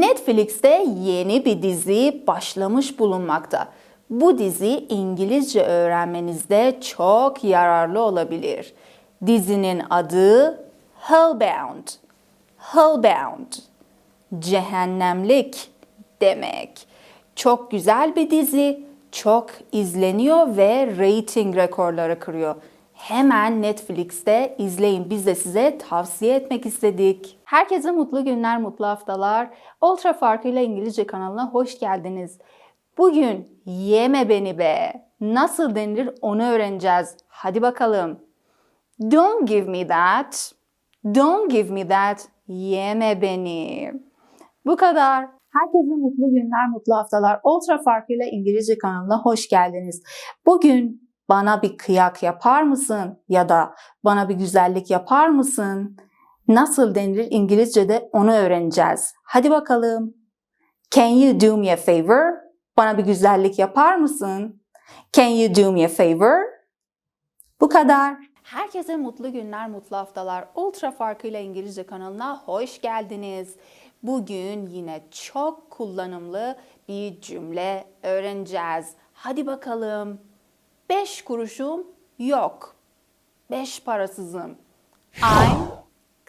Netflix'te yeni bir dizi başlamış bulunmakta. Bu dizi İngilizce öğrenmenizde çok yararlı olabilir. Dizinin adı Hellbound. Hellbound. Cehennemlik demek. Çok güzel bir dizi, çok izleniyor ve rating rekorları kırıyor. Hemen Netflix'te izleyin. Biz de size tavsiye etmek istedik. Herkese mutlu günler, mutlu haftalar. Ultra Farkıyla İngilizce kanalına hoş geldiniz. Bugün yeme beni be. Nasıl denilir onu öğreneceğiz. Hadi bakalım. Don't give me that. Don't give me that. Yeme beni. Bu kadar. Herkese mutlu günler, mutlu haftalar. Ultra Farkıyla İngilizce kanalına hoş geldiniz. Bugün bana bir kıyak yapar mısın? Ya da bana bir güzellik yapar mısın? Nasıl denilir İngilizce'de onu öğreneceğiz. Hadi bakalım. Can you do me a favor? Bana bir güzellik yapar mısın? Can you do me a favor? Bu kadar. Herkese mutlu günler, mutlu haftalar. Ultra Farkıyla İngilizce kanalına hoş geldiniz. Bugün yine çok kullanımlı bir cümle öğreneceğiz. Hadi bakalım. Beş kuruşum yok. Beş parasızım. I'm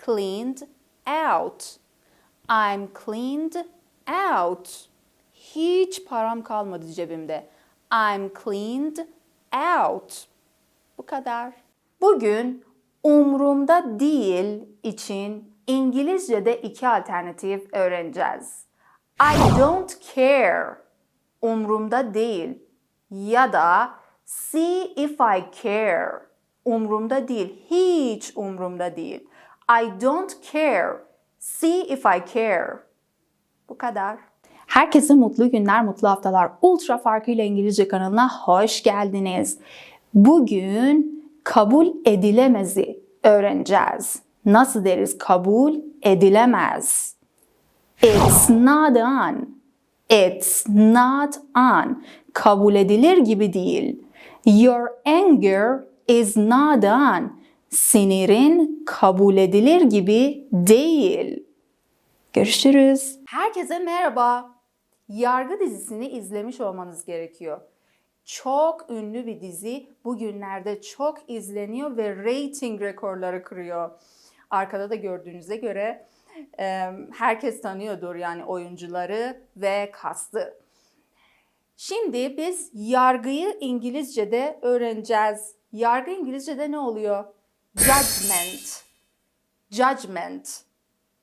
cleaned out. I'm cleaned out. Hiç param kalmadı cebimde. I'm cleaned out. Bu kadar. Bugün umrumda değil için İngilizce'de iki alternatif öğreneceğiz. I don't care. Umrumda değil. Ya da see if I care. Umrumda değil. Hiç umrumda değil. I don't care. See if I care. Bu kadar. Herkese mutlu günler, mutlu haftalar. Ultra Farkıyla İngilizce kanalına hoş geldiniz. Bugün kabul edilemezi öğreneceğiz. Nasıl deriz? Kabul edilemez. It's not on. It's not on. Kabul edilir gibi değil. Your anger is not on. Sinirin kabul edilir gibi değil. Görüşürüz. Herkese merhaba. Yargı dizisini izlemiş olmanız gerekiyor. Çok ünlü bir dizi. Bugünlerde çok izleniyor ve rating rekorları kırıyor. Arkada da gördüğünüze göre herkes tanıyordur yani oyuncuları ve kastı. Şimdi biz yargıyı İngilizce'de öğreneceğiz. Yargı İngilizce'de ne oluyor? Judgment. Judgment.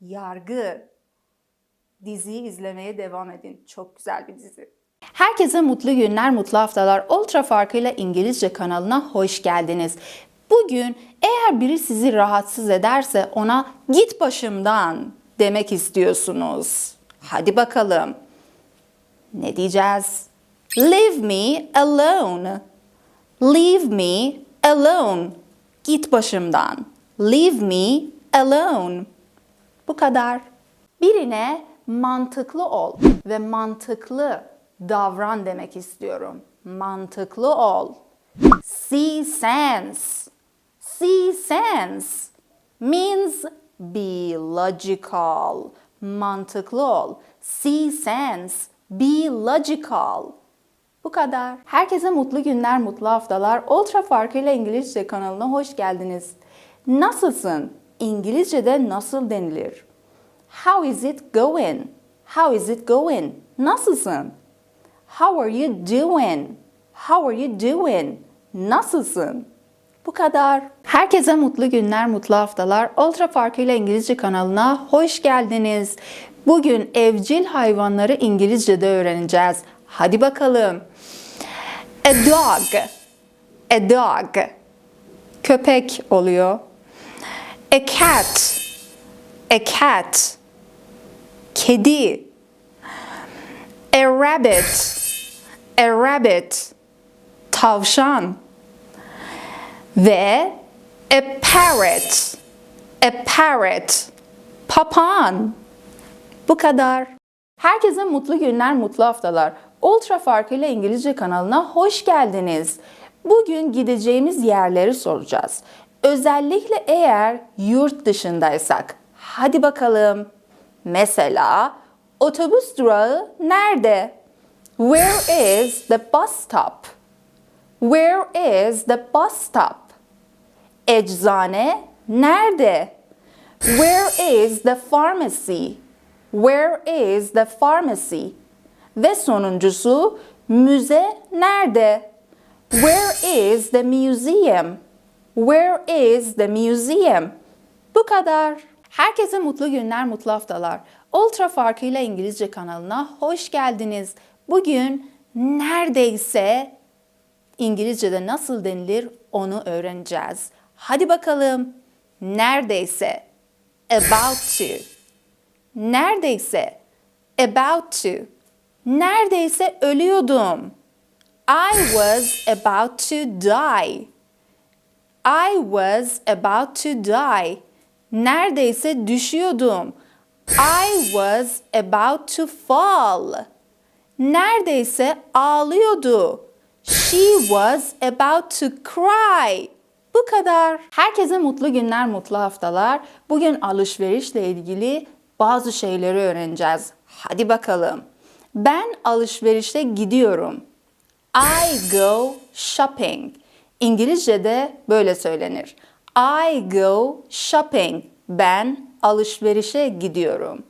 Yargı. Diziyi izlemeye devam edin. Çok güzel bir dizi. Herkese mutlu günler, mutlu haftalar. Ultra Farkıyla İngilizce kanalına hoş geldiniz. Bugün eğer biri sizi rahatsız ederse ona git başımdan demek istiyorsunuz. Hadi bakalım. Ne diyeceğiz? Leave me alone. Leave me alone. Git başımdan. Leave me alone. Bu kadar. Birine mantıklı ol ve mantıklı davran demek istiyorum. Mantıklı ol. See sense. See sense means be logical. Mantıklı ol. See sense. Be logical. Bu kadar. Herkese mutlu günler, mutlu haftalar. Ultra Farkıyla İngilizce kanalına hoş geldiniz. Nasılsın? İngilizce'de nasıl denilir? How is it going? How is it going? Nasılsın? How are you doing? How are you doing? Nasılsın? Bu kadar. Herkese mutlu günler, mutlu haftalar. Ultra Farkıyla İngilizce kanalına hoş geldiniz. Bugün evcil hayvanları İngilizce'de öğreneceğiz. Hadi bakalım. A dog. A dog. Köpek oluyor. A cat. A cat. Kedi. A rabbit. A rabbit. Tavşan. Ve a parrot. A parrot. Papağan. Bu kadar. Herkese mutlu günler, mutlu haftalar. Ultra Farkıyla İngilizce kanalına hoş geldiniz. Bugün gideceğimiz yerleri soracağız. Özellikle eğer yurt dışındaysak. Hadi bakalım. Mesela Otobüs durağı nerede? Where is the bus stop? Where is the bus stop? Eczane nerede? Where is the pharmacy? Where is the pharmacy? Ve sonuncusu müze nerede? Where is the museum? Where is the museum? Bu kadar. Herkese mutlu günler, mutlu haftalar. Ultra farkıyla İngilizce kanalına hoş geldiniz. Bugün neredeyse İngilizce'de nasıl denilir onu öğreneceğiz. Hadi bakalım. Neredeyse. About to. Neredeyse. About to. Neredeyse ölüyordum. I was about to die. I was about to die. Neredeyse düşüyordum. I was about to fall. Neredeyse ağlıyordu. She was about to cry. Bu kadar. Herkese mutlu günler, mutlu haftalar. Bugün alışverişle ilgili bazı şeyleri öğreneceğiz. Hadi bakalım. Ben alışverişe gidiyorum. I go shopping. İngilizce'de böyle söylenir. I go shopping. Ben alışverişe gidiyorum.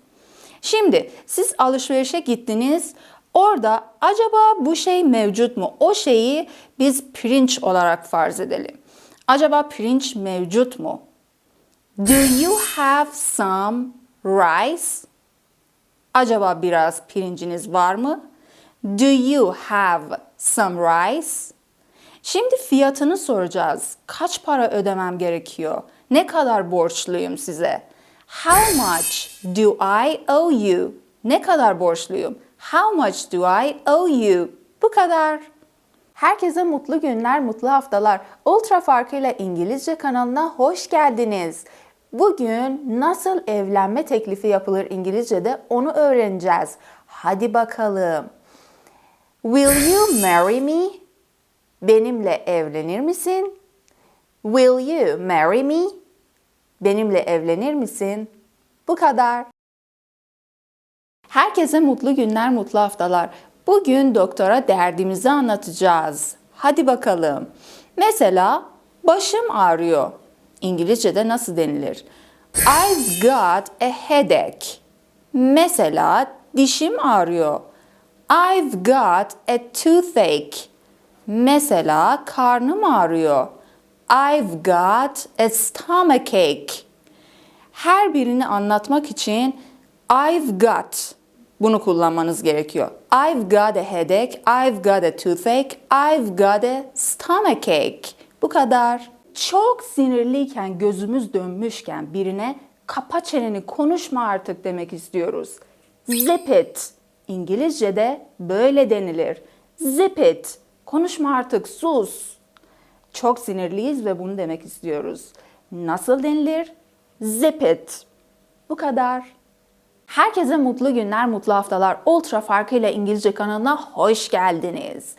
Şimdi siz alışverişe gittiniz. Orada acaba bu şey mevcut mu? O şeyi biz pirinç olarak farz edelim. Acaba pirinç mevcut mu? Do you have some rice? Acaba biraz pirinciniz var mı? Do you have some rice? Şimdi fiyatını soracağız. Kaç para ödemem gerekiyor? Ne kadar borçluyum size? How much do I owe you? Ne kadar borçluyum? How much do I owe you? Bu kadar. Herkese mutlu günler, mutlu haftalar. Ultra farkıyla İngilizce kanalına hoş geldiniz. Bugün nasıl evlenme teklifi yapılır İngilizce'de onu öğreneceğiz. Hadi bakalım. Will you marry me? Benimle evlenir misin? Will you marry me? Benimle evlenir misin? Bu kadar. Herkese mutlu günler, mutlu haftalar. Bugün doktora derdimizi anlatacağız. Hadi bakalım. Mesela başım ağrıyor. İngilizce'de nasıl denilir? I've got a headache. Mesela dişim ağrıyor. I've got a toothache. Mesela karnım ağrıyor. I've got a stomachache. Her birini anlatmak için I've got bunu kullanmanız gerekiyor. I've got a headache, I've got a toothache, I've got a stomachache. Bu kadar. Çok sinirliyken, gözümüz dönmüşken birine kapa çeneni konuşma artık demek istiyoruz. Zip it. İngilizce'de böyle denilir. Zip it. Konuşma artık, sus. Çok sinirliyiz ve bunu demek istiyoruz. Nasıl denilir? Zip it. Bu kadar. Herkese mutlu günler, mutlu haftalar. Ultra farkıyla İngilizce kanalına hoş geldiniz.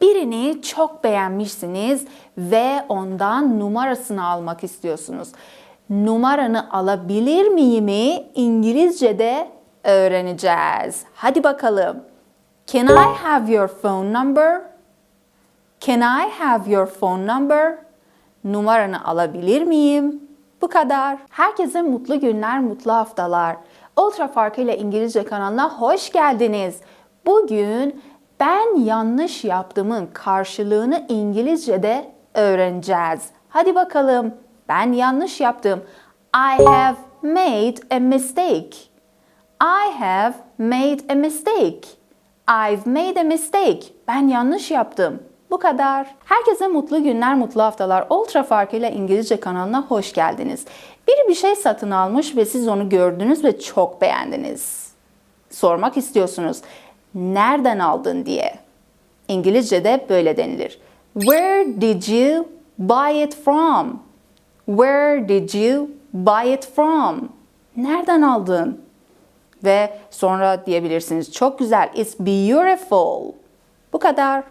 Birini çok beğenmişsiniz ve ondan numarasını almak istiyorsunuz. Numaranı alabilir miyimi İngilizce'de öğreneceğiz. Hadi bakalım. Can I have your phone number? Can I have your phone number? Numaranı alabilir miyim? Bu kadar. Herkese mutlu günler, mutlu haftalar. Ultra farkıyla İngilizce kanalına hoş geldiniz. Bugün ben yanlış yaptığımın karşılığını İngilizce'de öğreneceğiz. Hadi bakalım. Ben yanlış yaptım. I have made a mistake. I have made a mistake. I've made a mistake. Ben yanlış yaptım. Bu kadar. Herkese mutlu günler, mutlu haftalar. Ultra farkıyla İngilizce kanalına hoş geldiniz. Biri bir şey satın almış ve siz onu gördünüz ve çok beğendiniz. Sormak istiyorsunuz. Nereden aldın diye. İngilizce'de böyle denilir. Where did you buy it from? Where did you buy it from? Nereden aldın? Ve sonra diyebilirsiniz çok güzel. It's beautiful. Bu kadar.